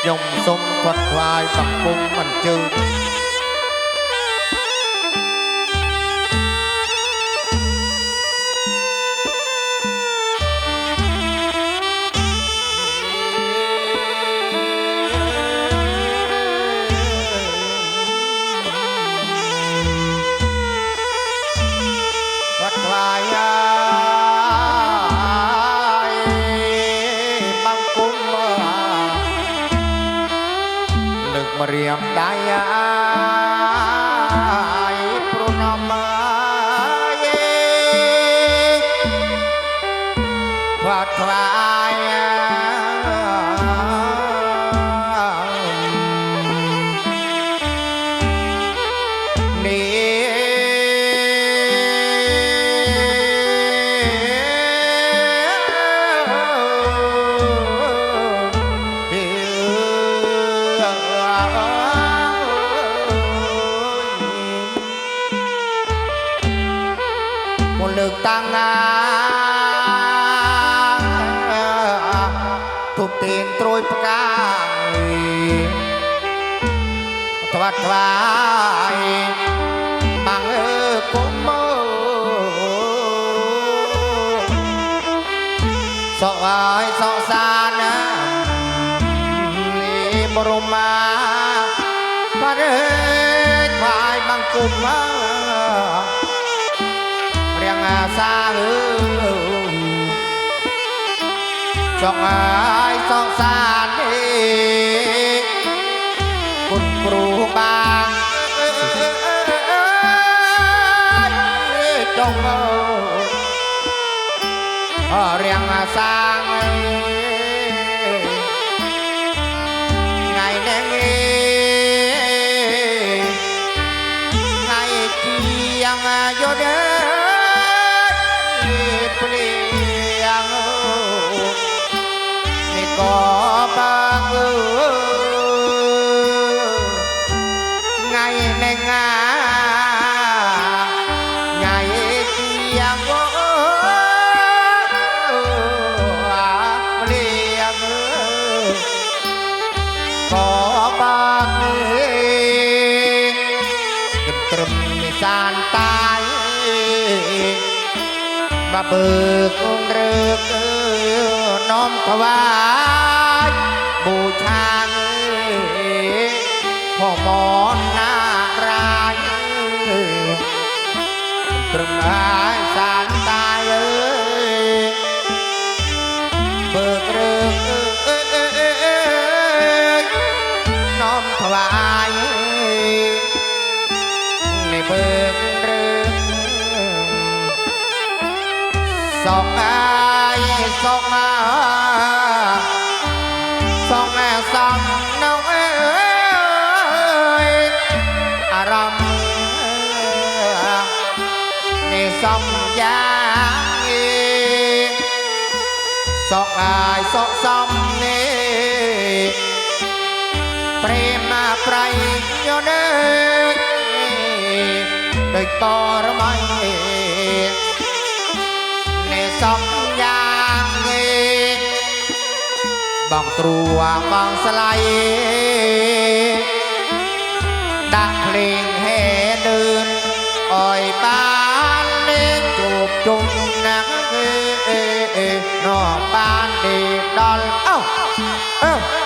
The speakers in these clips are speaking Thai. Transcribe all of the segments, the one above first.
ខ្ញុំសូមផ្ាត់ថ្វាយបង្គំអញ្ជើញ เรียมได้ យផ្កាយ ថ្វាត់ថ្វាយបាំងអើគុំមើសក់ហើយសក់សានណានេះបរមាបាត់អើយថ្វាយបាំងគុំមើរៀងអាសាអើ สองอายสองสารนี่คุณครูบางจงเออเรียงสร้างไงแน่ไงเกียงโยเด បើបើកងរើកនំថ្វាយបូឆាផមនណារាយត្រឹមណា ងអាយសងអាសងអាសងនងអើយអារម្មណ៍នេះសំយ៉ាងសោកអាយសោកសំនេះព្រេមាប្រៃញនេះដូចបរមៃ សំយ៉ាងគេបងទ្រួបងស្លៃដាក់ភ្លេងហេដឺនអើយបានលេងជប់ជុំណាក់គេនរបានទេដល់អោអោ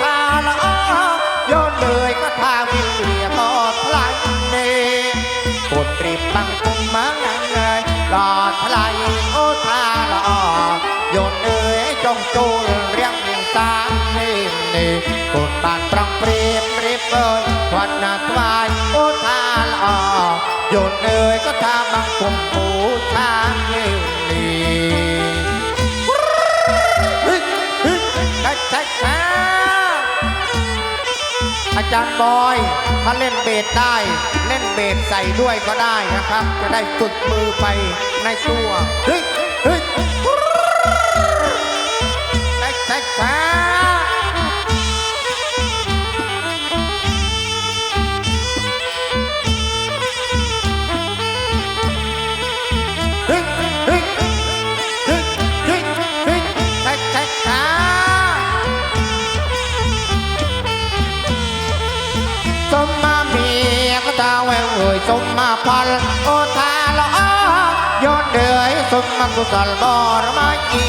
ทาละอ้อย้อนเลยก็ทาวิเรียก็พลันเนวดรีบบังคุมมังไงยลอดพลายโอทาละอ้อย้อนเอ๋ยจงจูเรียงเรียงสามเนเนวดบานปรังเปรียบรีบเอ่ยทวันนาทวายโอทาละอ้อย้อนเอ๋ยก็ทาบังคุมปูทาเนเน อาจารย์บอย ถ้าเล่นเบสได้ เล่นเบสใส่ด้วยก็ได้นะครับ จะได้ฝึกมือไปในตัวเฮ้ยเฮ้ยช้าช้า สมมาเมียก็ตาแววเอ่ยสมมาพันโอทาละอ้อยอนเดือยสมมากุศลบรมาอี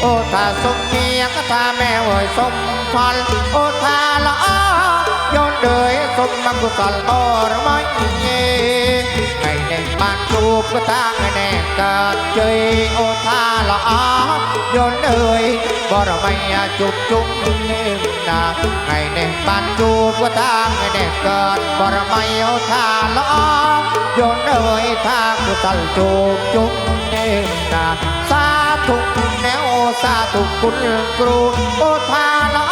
โอทาสมเมียก็ตาแม่เอ่ยสมพันโอทาละอ้อยอนเดือยสมมากุศลบรมาอี ไก่แดงบ้านจูบก็ตาไก่แดงเกิดเจยโอทาละอ้อยอดเดือยบ่รไมาจุบจุบเล่มนาไงเน่ปันจูบว่าทางไงเน่เกิดบ่รไมัยเอทาล้อโยนเอ่ยทางกุตัลจูบจุบเน่นาสาธุแนวสาธุคุณครูโอทาล้อ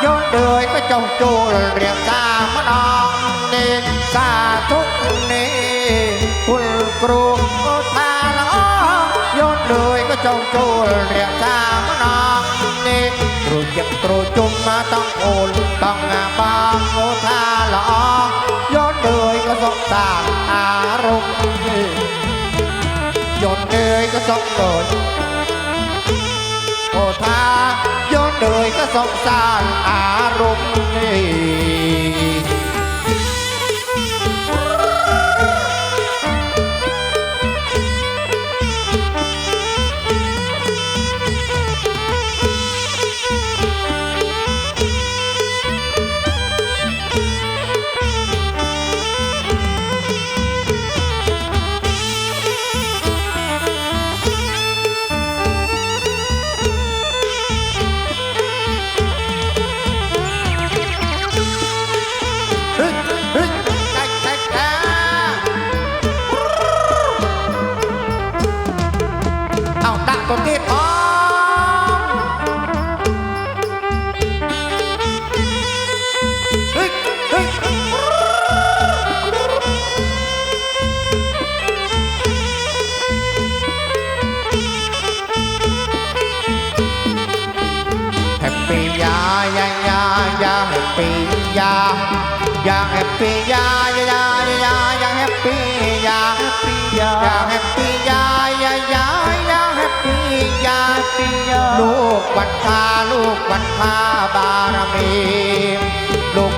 โยนเอ่ยก็จงจูเรียกสามนองเน่สาธุเน่ គុលគ្រូអូថាល្អយន់ដូចក៏ចង់ចូលរៀបតាមណងនេះគ្រូជាគ្រូជុំមកតង់អូនតង់អាបងអូថាល្អយន់ដូចក៏សុខសាន្តអារម្មណ៍នេះយន់ដូចក៏សុខដូចអូថាយន់ដូចក៏សុខសាន្តអារម្មណ៍នេះ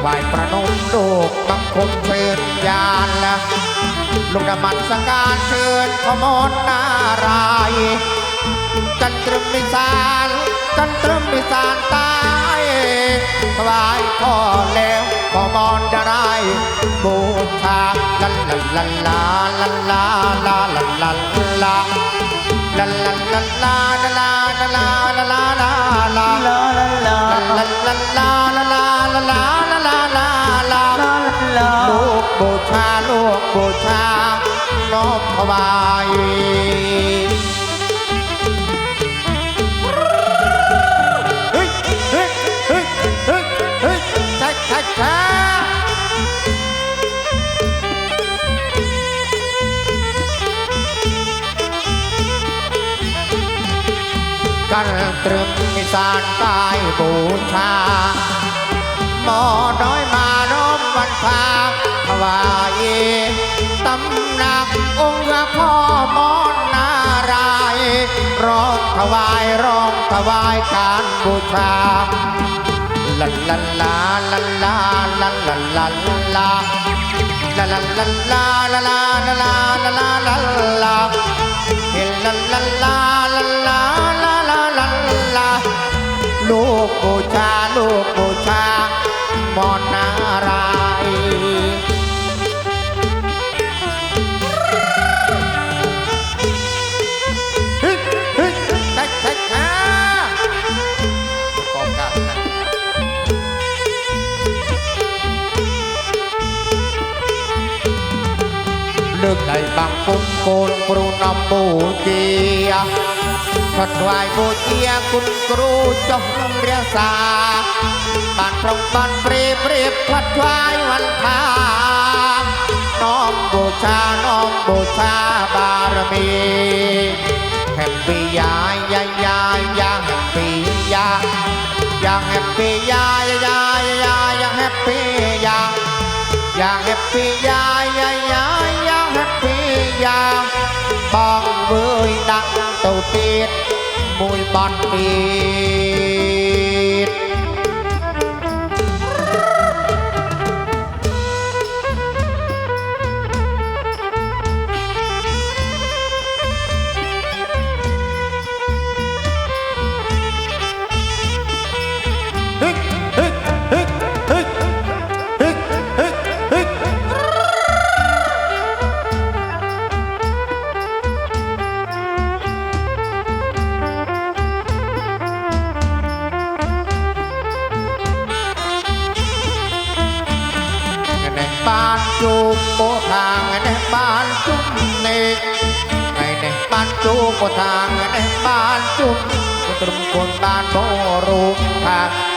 ลูกไหวประนมลูกบังคมเชิญญาณละลูกนมัสการเชิญขมอนนารายณ์จันทรมิสารจันทรมิสารตายถวายพ่อแล้วขมอนจะได้บูชาลันลันลันลาลันลาลาลันลันลา ลันลันลันลาลาลาลาลาลาลาลาลาลาลันลันลาลาลาลาลาลาลาลาลาลูกบูชาลูกบูชาน้อมถวาย สานกายบูชา หมอน้อยมาน้อมวันพาถวายตำหนักองค์พ่อมอนนารายร้องถวายร้องถวายการบูชาลันลันลาลันลาลันลันลันลาลาลาลาลาลาลาลาลาลาลาลาลาเฮลันลันลาลันลาลาลาลาลา ลูกบูชาลูกบูชามอนนารายฮึฮึแท็กท็ฮะกองกันนะลิกในบางคนโกนปรุนำบูเจีย ថ្វាយបូជាគុណគ្រូចុះរក្សាបានប្រងបានព្រៀបព្រៀបផាត់ថ្វាយវន្តាน้อมบูชาน้อมบูชาบารมีแฮปปี้ยายายายาแฮปปี้ยาอยากแฮปปี้ยา មួ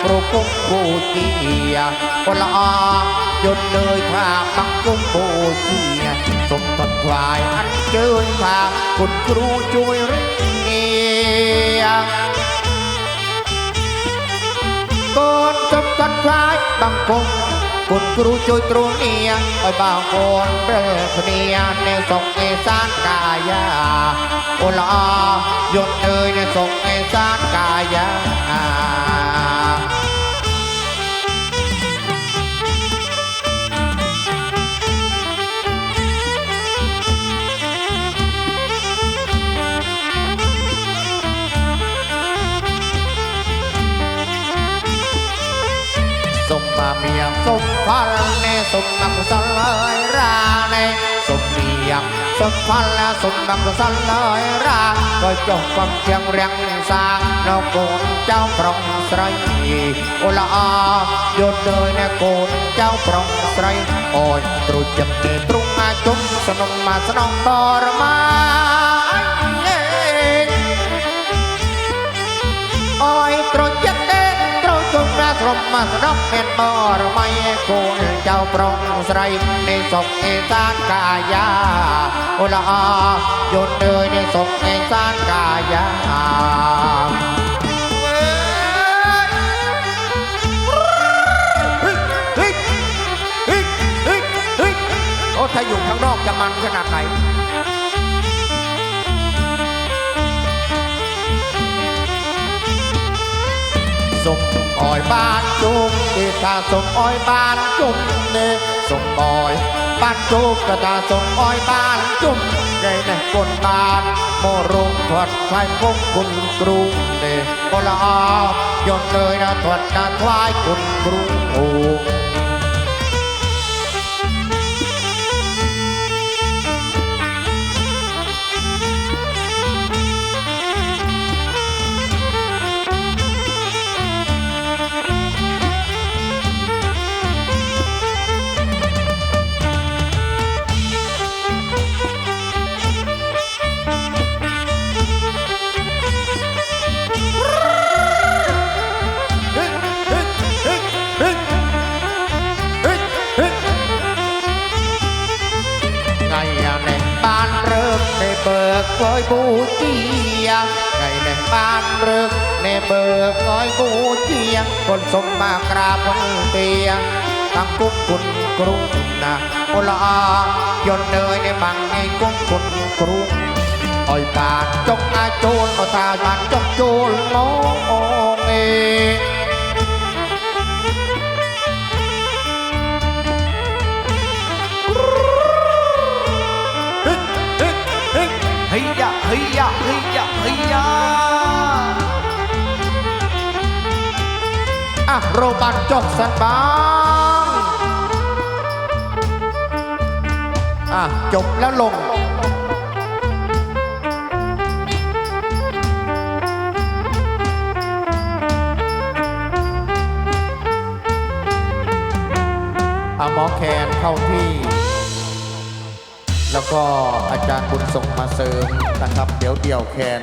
ប្រគំបូជាពលល្អយត់លើយថាបង្គំបូជាសូមតត់ថ្វាយអញ្ជើញថាគុណគ្រូជួយរឹងងាកូនសុំតត់ខ្លាចបង្គំគុណគ្រូជួយគ្រូនីឲ្យបងប្អូនរើគ្នានៅសុខឯសានកាយាអូល្អយត់អើយនៅសុខឯសានកាយា ងសុំផលសុំមកកុសលហើយរាក៏ចុះកំជាងរាំងសានៅកូនចៅប្រុងស្រីអូល្អយត់ đời ណែកូនចៅប្រុងស្រីអូយទ្រុចិត្តទេទ្រុងអាចជុំសនំមកស្នងបរមា มาสนกเป็นบอรไม่โกนเจ้าปรองใสในศกเอสานกายาโอละอาหยุดเดยในศกเอสานกายาถ้าอยู่ข้างนอกจะมันขนาดไหนศพ อ้อยบ้านจุกเดตาส่งอ้อยบ้านจุกเนส่งอ้อยบ้านจุกกระตาส่งอ้อยบ้านจุกในในกนบานโมรงถอดคลายพงคุณกรุงเนก็ละอายนเลยนะถอดกะรทวายคุณกรุงโอ้ យបូជាថ្ងៃនេះបានរើកនៃបើកឲ្យបូជាគុណសុំមកក្រាបវន្ទាតាំងគុំគុណគ្រូណាអូល្អយន្តើយនៃបាំងនៃគុំគុណគ្រូឲ្យបានចុកអាចចូលមកថាបានចុកចូលមកអងេហី ยะเฮ้ยะเฮ้ยะอะโรบันจบสันบางอะจบแล้วลงอมอแคนเข้าที่ แล้วก็อาจารย์บุญส่งมาเสริมนะครับ เดี๋ยวเดี่ยวแคน